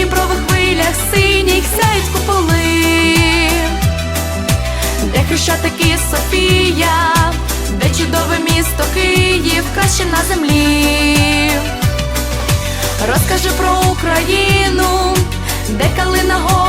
Дніпрових хвилях синіх сяють куполи, де хрещатики Софія, де чудове місто Київ, краще на землі. Розкажи про Україну, де калина горобина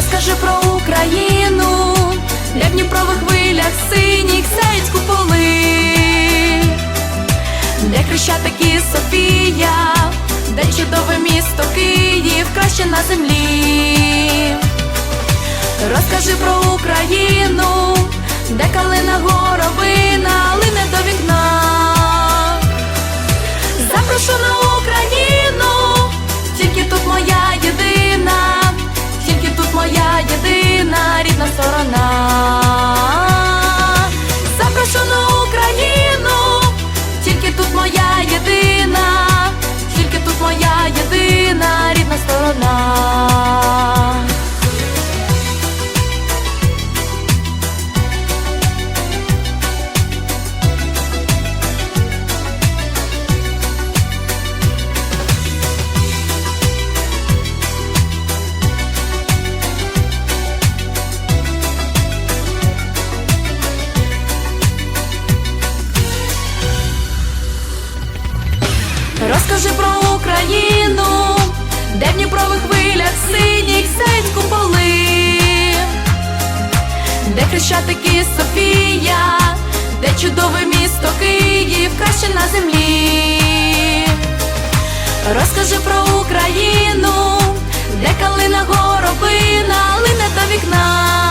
Розкажи про Україну, в Дніпрових хвилях синіх сяють куполи, де хрещатики Софія, де чудове місто Київ, краще на землі. Розкажи про Україну, де калина горобина лине до вікна. Запрошу на єдина сторона. Запрошу на Україну, тільки тут моя єдина, тільки тут моя єдина рідна сторона. Розкажи про Україну, де в Дніпрових хвилях синіх сяють куполи, де хрещатики Софія, де чудове місто Київ, краще на землі. Розкажи про Україну, де калина горобина лине до вікна.